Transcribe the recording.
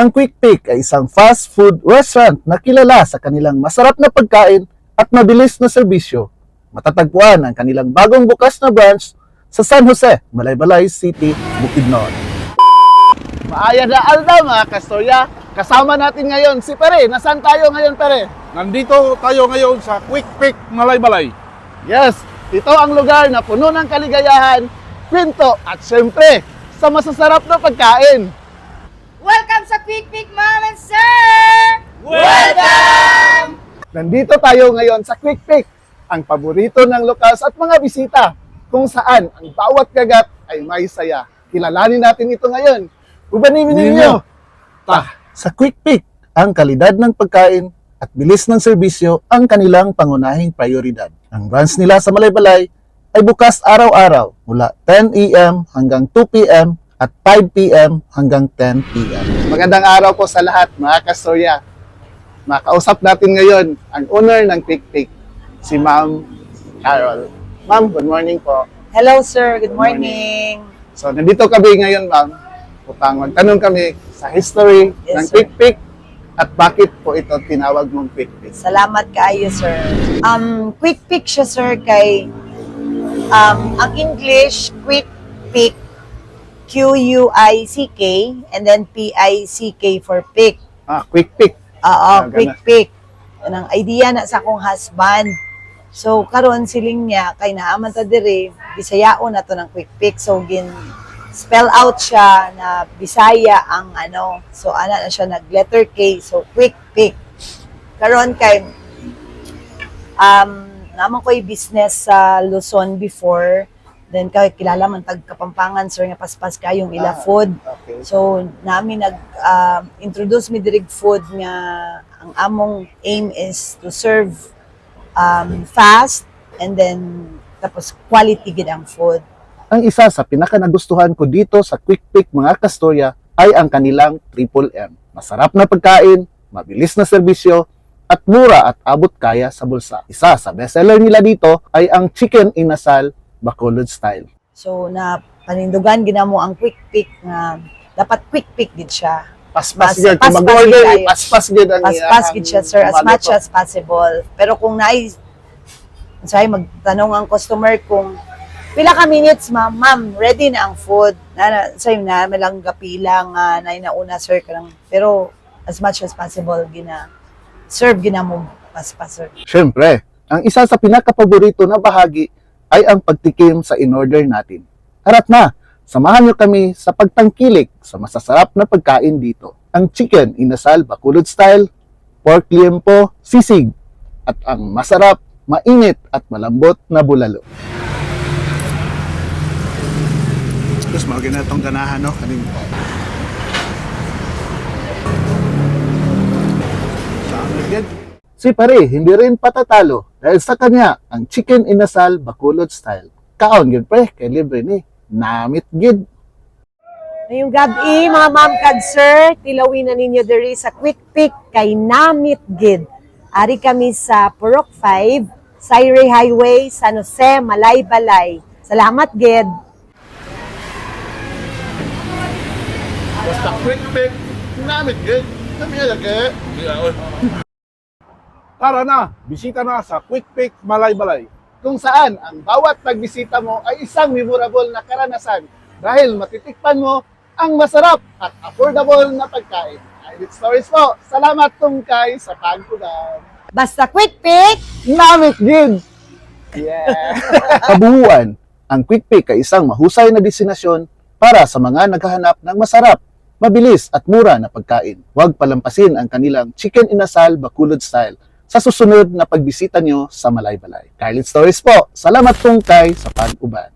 Ang Quick Pick ay isang fast food restaurant na kilala sa kanilang masarap na pagkain at mabilis na serbisyo. Matatagpuan ang kanilang bagong bukas na branch sa San Jose, Malaybalay City, Bukidnon. Maaya na alda mga kastorya. Kasama natin ngayon si Pere. Nasaan tayo ngayon, Pere? Nandito tayo ngayon sa Quick Pick Malaybalay. Yes, ito ang lugar na puno ng kaligayahan, kwento at syempre, sa masasarap na pagkain. Sa Quick Pick Mom and Sir! Welcome! Nandito tayo ngayon sa Quick Pick, ang paborito ng lokas at mga bisita, kung saan ang bawat kagat ay may saya. Kilalanin natin ito ngayon. Ubanimin ninyo! Ninyo. Ta. Sa Quick Pick, ang kalidad ng pagkain at bilis ng serbisyo ang kanilang pangunahing prioridad. Ang branch nila sa Malaybalay ay bukas araw-araw mula 10 a.m. hanggang 2 p.m. at 5 p.m. hanggang 10 p.m. Magandang araw po sa lahat, mga kastorya. Makausap natin ngayon ang owner ng Quick Pick, si Ma'am Carol. Ma'am, good morning po. Hello sir, good Good morning. morning. So, nandito kami ngayon, ma'am. Upang magtanong kami sa history Yes, ng sir. Quick Pick at bakit po ito tinawag mong Quick Pick. Salamat kaayo sir. Um, quick pick siya sir kay um, ang English quick pick Q-U-I-C-K and then P-I-C-K for pick. Ah, Quick Pick. Oo, Ah, quick ganun. pick. Yan ang idea na sa akong husband. So karon siling niya kay naaman ta diri Bisayaon na to ng quick pick. So gin spell out siya na Bisaya ang ano. So ana na siya nag letter K. So quick pick. Karon kay um naman ko'y business sa Luzon before. Then kay kilala man tag Kapampangan sir nga paspas kayong ila Ah. food. Okay. So, namin nag-introduce mi dirig food nga ang among aim is to serve um, fast and then tapos quality gid ang food. Ang isa sa pinaka nagustuhan ko dito sa Quick Pick mga kastorya ay ang kanilang Triple M. Masarap na pagkain, mabilis na serbisyo, at mura at abot kaya sa bulsa. Isa sa bestseller nila dito ay ang Chicken Inasal Bacolod Style. So, na panindugan ginamo ang quick pick nga dapat quick pick gid siya. Paspas gyud kung paspas mag-order, gid paspas gyud ang Paspas gid siya sir as much as possible. Pero kung nai say magtanong ang customer kung pila ka minutes ma'am, ma'am, ready na ang food. Na, na say na may lang gapila nga na nauna sir kanang pero as much as possible gina serve gina mo paspas sir. Siyempre, ang isa sa pinakapaborito na bahagi ay ang pagtikim sa in-order natin. Harat na, samahan niyo kami sa pagtangkilik sa masasarap na pagkain dito. Ang chicken inasal bakulod style, pork liempo, sisig, at ang masarap, mainit at malambot na bulalo. Tapos mga ganitong ganahan, no? Kaning Saan agad? Si pare, hindi rin patatalo dahil sa kanya ang chicken inasal bakulod style. Kaon yun pre, kay libre ni. Namit gid. Ngayong gabi, mga ma'am kag sir, tilawin na ninyo diri sa Quick Pick kay Namit Gid. Ari kami sa Purok 5, Sayre Highway, San Jose, Malaybalay. Salamat, Gid. Basta Quick Pick, namit good. Kami lagi. Tara na, bisita na sa Quick Pick Malaybalay. kung saan ang bawat pagbisita mo ay isang memorable na karanasan dahil matitikpan mo ang masarap at affordable na pagkain. Idit Stories po, salamat tungkay sa pagpunan. Basta Quick Pick, Namit gid! Yeah! Kabuuan, ang Quick Pick ay isang mahusay na destinasyon para sa mga naghahanap ng masarap, mabilis at mura na pagkain. Huwag palampasin ang kanilang chicken inasal bakulod style sa susunod na pagbisita nyo sa Malaybalay. Kylie Stories po, salamat tungkay sa pag-uban.